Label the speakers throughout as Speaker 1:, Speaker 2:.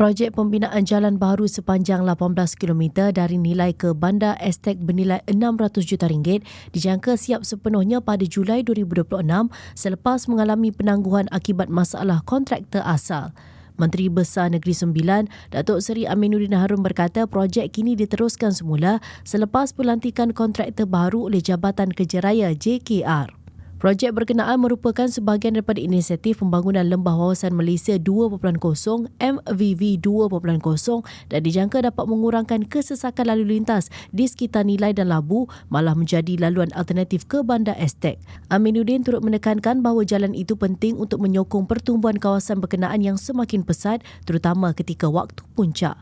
Speaker 1: Projek pembinaan jalan baru sepanjang 18 km dari nilai ke Bandar Estek bernilai 600 juta ringgit dijangka siap sepenuhnya pada Julai 2026 selepas mengalami penangguhan akibat masalah kontraktor asal. Menteri Besar Negeri Sembilan, Datuk Seri Aminuddin Harun berkata projek kini diteruskan semula selepas pelantikan kontraktor baru oleh Jabatan Kerja Raya JKR. Projek berkenaan merupakan sebahagian daripada inisiatif pembangunan Lembah Wawasan Malaysia 2.0 MVV 2.0 dan dijangka dapat mengurangkan kesesakan lalu lintas di sekitar Nilai dan Labu malah menjadi laluan alternatif ke Bandar Estek. Aminuddin turut menekankan bahawa jalan itu penting untuk menyokong pertumbuhan kawasan berkenaan yang semakin pesat terutama ketika waktu puncak.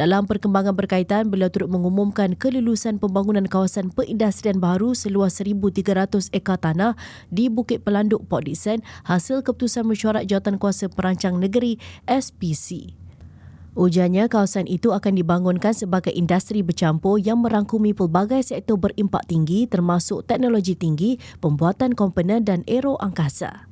Speaker 1: Dalam perkembangan berkaitan, beliau turut mengumumkan kelulusan pembangunan kawasan perindustrian baru seluas 1,300 ekar tanah di Bukit Pelanduk Port Dickson hasil keputusan mesyuarat jawatan kuasa perancang negeri SPC. Ujarnya kawasan itu akan dibangunkan sebagai industri bercampur yang merangkumi pelbagai sektor berimpak tinggi termasuk teknologi tinggi, pembuatan komponen dan aero angkasa.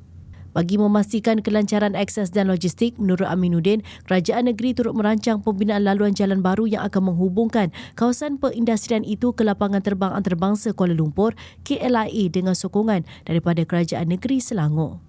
Speaker 1: Bagi memastikan kelancaran akses dan logistik, menurut Aminuddin, kerajaan negeri turut merancang pembinaan laluan jalan baru yang akan menghubungkan kawasan perindustrian itu ke lapangan terbang antarabangsa Kuala Lumpur, KLIA dengan sokongan daripada kerajaan negeri Selangor.